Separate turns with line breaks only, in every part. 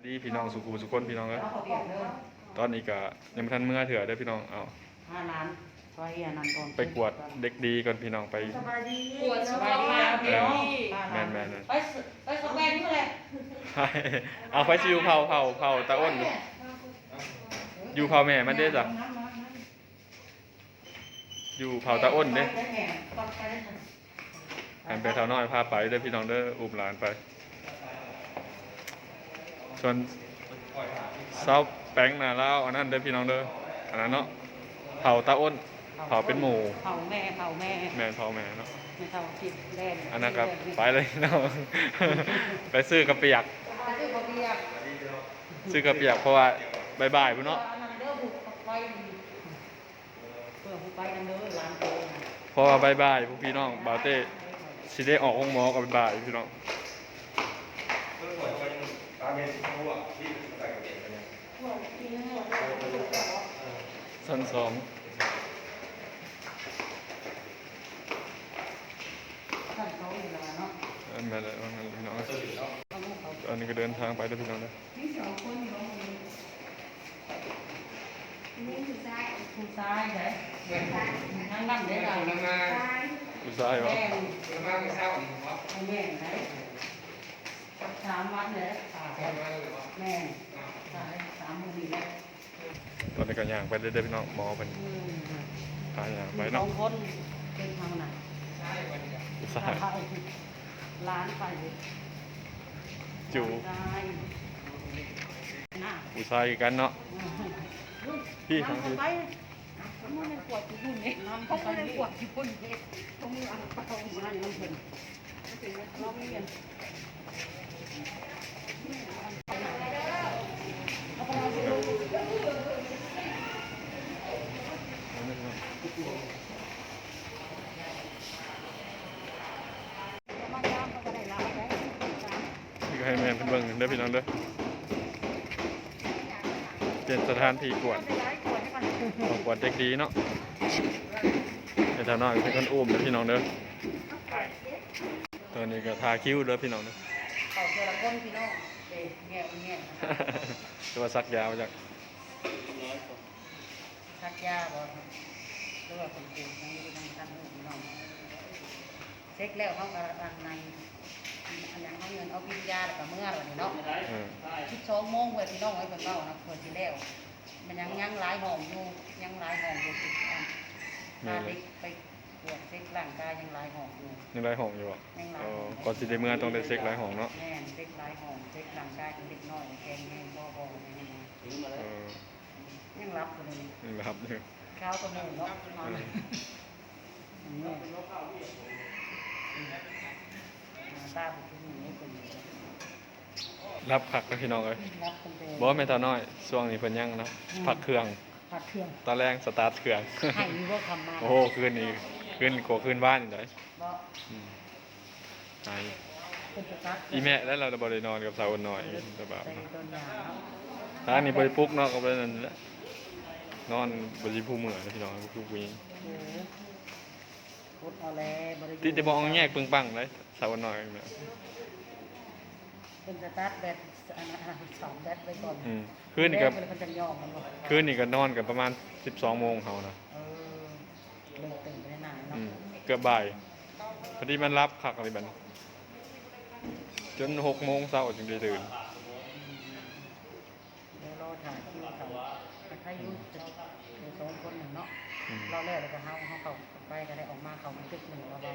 สวัสดีพี่น้องสุขุมสุขคนพี่น้องเอ้ย
เอาเขาเปลี่ยนเด้อ
ตอนนี้ก็ยังไม่ทันเมื่อเถื่อได้อพี่น้องเอา
ห้าล้านซอยอันนั้นก่อน
ไปกวดเด็กดีก่อนพี่น้องไป
สบายดี
กวดสบายดีครับพี่น้อง
แม่นแม่นแม่น
ไปสไปสแกนนี่แหละ
เอาไปชิวเผาเผาเผาตาอ้นอยู่เผาแม่มันเด้อจ้ะอยู่เผาตาอ้นเด้อ
ไปแม่ปักไปได้จ้ะ
หันไปเท่าน้อยพาไปเด้อพี่น้องเด้ออุ้มหลานไป ส่วนเสาแป้งน่ะแล้วอันนั้นเด้อพี่น้องเด้ออันนั้นเนาะเผาตาอ้นเผาเป็นหมู
เผาแม่เผาแม่
แม่นเผาแม่เนาะ
ไม่เผาผิดแดน
อันนั้นครับไปเลยเนาะไปซื้อกระเปียก
ไปซื้อกระเบียบ
ซื้อกระเปียกเพราะว่าบ่ายๆพุ่นเนาะ
อันนั้นเด้อบุกไปเพื่อผู้ไปนั่นเด้อร้านโตน่ะ
เพราะว่าบ่ายๆพวกพี่น้องบาวเต้สิได้ออกห้องหมอกับบ่ายๆพี่น้อง สันสอง
ท่านเขาอยู่แล้วเนาะ
อันนั้นแหละอันนั้นพี่น้อง
เอาลูกเขา
อันนี้ก็เดินทางไปแล้วพี่น้องนะ
นี่สองคนอยู่ตรงนี้
นี่คือซ้าย
ผู้ชายไหนนั่งนั่งได้เรา
อุตส่าห์วะ
แม่แม่ไหน สามวันเลยแม่สายสามมือแล้ว
ตอนนี้ก็ย่างไปเรื่อยๆพี่น้องหมอเป็นพาย่างไป
สอ
เนาะ
งคนเป็นทางไหน
อุตส่าห์
ร้านไป
จู
ได้หน้า
อุตส่าห์อีกกันเนาะพี่ของพี่
ไปมันเป็นปวดที่หุ่นเนี่ยน้ำเขาเป็นปวดที่หุ่นเนี่ยต้องมีอันเปล่ามาน้ำเพิ่นน้องเรียน
นี่ก็ให้แม่นเพิ่นเบิ่งเด้อพี่น้องเด้อเป็นสถานที่กวดของกวดเด็กดีเนาะเดี๋ยวเท่าน้อยเป็นคนอุ้มเด้อพี่น้องเด้อ ตอนนี้ก็ทาคิ้วเด้อพี่น้องเด้อ
เขาเจอละคนพี่น้องเอ๊ะแง่แง่
ตัวสักยาวจาก
ชักยาบ่ครับหรือว่าคนเก่งยังอยู่ทางท่านพี่น้องเช็คแล้วเขาก็อันในอันนั้นเขาเงินเอาพิญญาแล้วก็เมื่อวันนี้เนาะ
เออ
คิดสองโมงเพื่อพี่น้องไว้เพิ่นเล่านะเพิ่นสิแล้วมันยังยังหลายห้องอยู่ยังหลายห้องอยู่ติดกันพาเด็กไป ตรวจเช็คร่างกายยังหลายห้องอยู่
ยังไรห้องอยู่อะ
ยังหลายห้ง
ก่อนสิได้เมื่อต้องได้เช็คหลายห้องเนาะ
แม่นเช็คหลายห้องเช็คร่างกายของเด็กน้อยแกงแห้งบ่บ่ยังไง
เออ
ยังรับอยู่เลยนี่
นี่แหละครับนี่
ข้าวตัวหนึ่งเนาะนอนตาบุกหนูนี่เป็น
รับผักนะพี่น้องเอ้ย
รับคนเดียว
บอกว่แม่ตาน้อยช่วงนี้เพิ่นยังเนาะผักเครื่อง
ผัดเครื่อง
ตอนแรกสตาร์ทเครื่อง
ให้มีว่าคำมา
โอ้โหคืนนี้ คืนกว่าคืนบ้านอยู่เลย
บ่
อืมไอ
เป็นสตัด
อีแม่แล้วเราจะบรินอนกับสาวหน่อยสบาย
ใส่ต้นยางเนาะ
ถ้านี่บริปลุกเนาะก็บรินั่นแหละนอนบริผู้เหมือนพี่น้องผู้ผู้หญิง
เออพุดเอาแลบริ
ที่จะมองแยกปึงปังเลยสาวหน่อยเนี่ย
เป็นสตาร์ทแบตอันนั้นสองแบตไว้ก่อน
อืมคืนนี้ก็
แล้วมันจะย่อมันบ่
คืนนี้ก็นอนกันประมาณ12โมงเขานะ
เออเลิกตื่
กือบบ่ายพอดีมันรับคักอะไรแบบนี้จน6โมงเช้าจึงได้ตื่น
เดี๋ยวรอถ่ายคิวเขาถ้าอยู่จะเดี๋ยวสองคนหนึ่งเนาะ
อืม
เราแล้วแล้วก็เฮาเฮาเข้าไปก็ได้ออกมาเข้าบันทึกหนึ่งเราเรา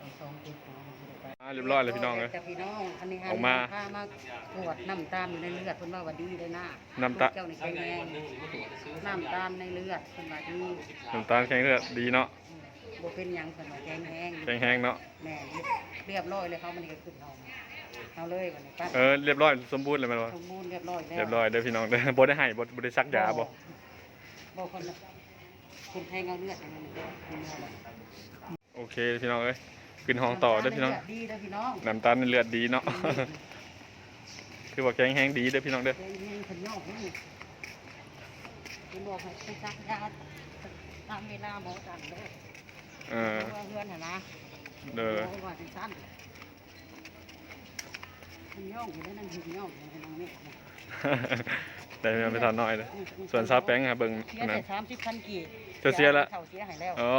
อืม
เอาสองติดเนาะมันจะไป
อ่าเรียบร้อยเลยพี่น้องเลย
แต่พี่น้องอันนี้
ออกมา
พามาตรวจน้ำตาลอยู่ในเลือดเพิ่นว่าว่าดีเลยนะ
น้ำตา
เจ้านี่แข็งแรงน้ำตาลในเลือดเพิ่นว่าดี
น้ำตาลแข็งเลือดดีเนาะ
บ่เป็นหยังเพิ่นว่าแข็งแรง
แข็งแห้งเนาะ
แม่เรียบร้อยเลยเขามันก็ขึ้นเอาเอาเลยวันนี้ป้า
เออเรียบร้อยสมบูรณ์เลยแมันวะ
สมบูรณ์เรียบร้อยแล้ว
เรียบร้อยเด้อพี่น้องเด้อบ่ได้ให้บ่บ่ได้ซักยาบ่
บ่คนละคุณแทงเอาเลือดอย่างนั้นเด้อคุณเอาเลย
โอเคพี่น้องเอ้ย ขึ้นห้องต่อเด้อพี่น้อง
ดีเด้อพี่น้อง
น้ำตาลในเลือดดีเนาะคือว่าแข็งแห้งดีเด้อพี่น้องเด้อ
เฮ้ยนี่คนนอกนี่คุณบอกให้ไปซักยาตามเวลาหมอสั่งเด้อ
เออ
เพราะว่าเพื่อนน่ะนะ
เด้อ
หมอว่าสิสั้นคุณย่องอยู่ได้นั่นหินย่องอยู่ในน้องเนี่ย
แต่ไม่เอาไปทานน้อยเลยส่วนซาแป้งอะเบิ่ง
เสีย
อันนั้
แต่
น
สามสิบพันกี
เธอเสียละ
เขาเสียหายแล้ว
อ๋อ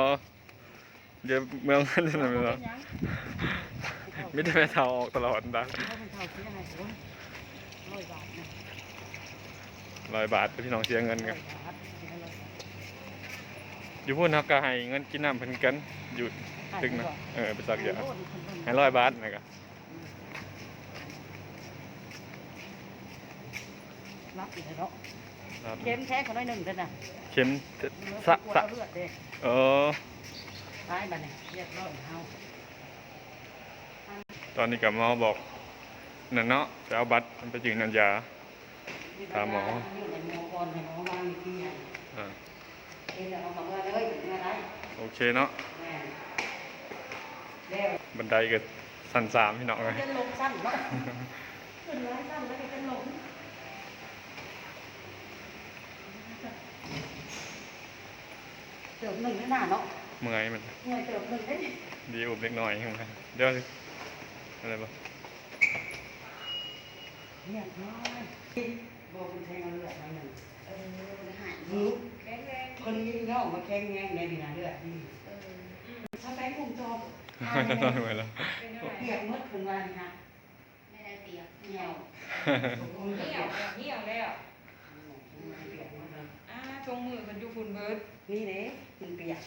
เดี๋ยวเมืองนั้นจะทำยังไงไม่ได้ไปเทาออกตลอดนะ
เขาเป็นเขาเสียหายโอ้ยร้อยบาทนะ
ร้อยบาทพี่น้องเสียเงิน
ร้
กั
อนยบาทเสียร้อยบาท
อยู่พูดนักก็ให้เงินกินน้ำเพิ่นกันอยู่ตึกนะเออไปสักอย่างให้ร้อยบาทนะครับ
รับอีกแล้วเนาะ
ครับ
เข็มแท้คนน้อยหนึ่งเท่านั้น
เข็ม
เหลือ
สะ
ปวด
สะ
เอาเลือ ดเด้
เออ
ตายบัดนี้เรียบร้อยเฮา
ตอนนี้กับหมอบอกนั่นเนาะจะเอาบัตรมันไปจึงนันยาถามหมอ
นี่แหละหมอก่อนให้หมอวางอีกทีให้
อ่า
เอ็นเอากลับมาเลยเมื่อไร
โอเคเนาะ
แม่แล้ว
บันไดก็สันสามพี่น้องเลย
จะลงสั้นเนาะขึ้นร้ายสั้นแล้วก็จะลงเติบหนึ่งนี่หน้าเนาะ
เมื่อยมัน
เมื่อยเติบหนึ่งได้
ดีอุบเล็กน้อยเหมือนกันเดี๋ยวสิอะไรบ้าง
เนี่ยน้อยบอกคุณแทงเอาเลือดมาหนึ่ง
เออหาย
หือ
แข็งแรง
คนนี้เงามาแข็งแงงในดีนะเลือดนี่
เออ
ถ้าไปกลุ่มจอบ
ไม่ต้องไปแล้ว
เป็นอะไร
เปียกมดคนว่านี่ฮะ
ไม่ได้เปียก
เหี่ยว
เหี่ยวแล้วเหี่ยวแล้ว
เปียกมดเลย
อ่าชงมือกันอยู่ฝุ่นเบิด
นี่เด้มันเปียก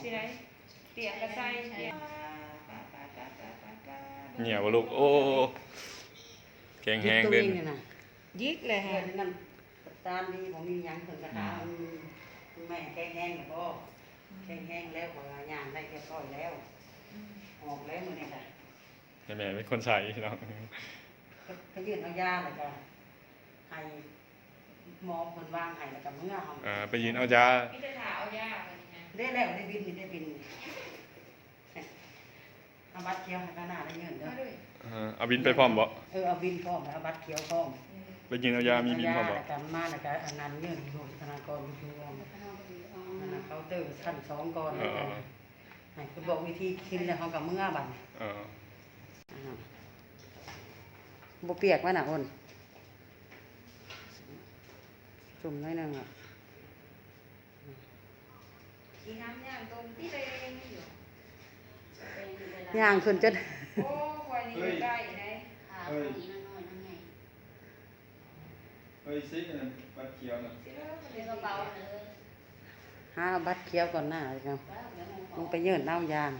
สิไรเปียกกระใส่เปียก
เหนียวบ่ลูกโอ้แกงแห้ง
ตัว
เด่
เอนงเนี่ยนะ
ยิกเลย
เพื่อ
ฮะ
นนั่นตามดีผมมีหยังถึงกระทาแม่แข็งแห้งแล้วก็แข็งแห้งแล้วก็ย่างได้แค่ก้อยแล้วออกแล้วมือนี่ค่ะ
แม่เป็นคนใส่พี่น้อง
ก็ยืนเอายาแล้วก็ให้หมอคนวางให้แล้วก็เมื่อเอา
อ่าไปยืนเอายา
พี่จะถาเอายา ไปนี่ฮะ
ได้แล้วได้บินนี่ได้บินเอาบัตรเขียวให้ก็น่าได้เงินเด้อ
มาด้วย
อ่าเอาบินไปพร้อมบ่
เออเอาบินพร้อมเอาบัตรเขียวพร้อม
ไปยืนเอายามีบินพร้อมบ่
แล้วก็มาแล้วก็อันนั้นเงินอยู่ธนาคารอยู่รวม
ข้างนอกก็ดีอ๋อ
อันนั้นเคาน์เตอร์ชั้นสองก่อน
เออ
ให้คือบอกวิธีกินแล้วเขากับเมื่อบัด
เออ
อ่าบ่เปียกวะน่ะอ้นจุ่มหน้อยหนึงอะ
กินน้ำ ย่างตรงที่เองอยู่
เป็นเวลา
ย่างขึ้นจน
โอ้วันนี้ก็ได้ไหน
ขาตรงนี้น้อยน้ำใหญ่
เฮ้ยซิกบัตรเขียวน่ะ
สิแล้วมัน
เดี๋
เดี๋
ย
ยวว
เบา
เบา
ๆเลย
หาบัตรเขียวก่อนหน้าครับ
แล้วเดี๋ยวมัน
ลงไปเยื่นเอายาง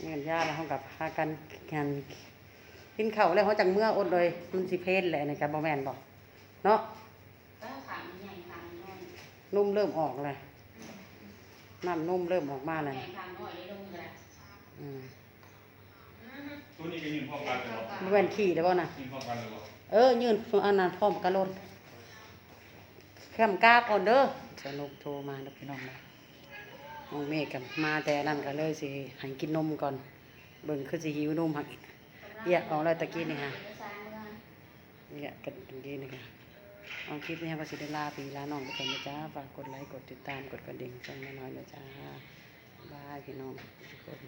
เยื่นยาแล้วเขากับพากันกันกินข้าวแล้วเขาจังเมื่ออดเลยมันสิเพลนแหละในกับบ่แม่นบ่เนาะ
ก็ขามันใหญ่ขามันน้อย
นุ่มเริ่มออกเลย น้ำนุ่มเริ่มออกมา
ให
เล
ญ่
ย
ขาน้อยเลยลงเลย
อืม
ตัวนี้ก็ยืนพร้อมกันเลยบ่
บ่แม่นขี่ได้บ่น่ะ
ยืนพร้อมกันเลยบ่
เออ ยืนอันนั้นพร้อมกันโลดแคมกล้าก่อนเด้อสนุกโทรมาเด้อพี่น้องนะน้องเมฆกับมาแต่นั่นก็เลยสิให้กินนมก่อน เบิ่งคือสิหิวนมหักเรียกออกแล้วตะกี้นี่ค่ะเนี่ยกันตรงนี้นะคะ เอาคลิปนี้ก็สิได้ลาพี่ลาน้องไปก่อนนะจ๊ะฝากกดไลค์กดติดตามกดกระดิ่งช่องน้อยๆนะจ๊ะบายพี่น้องทุกคน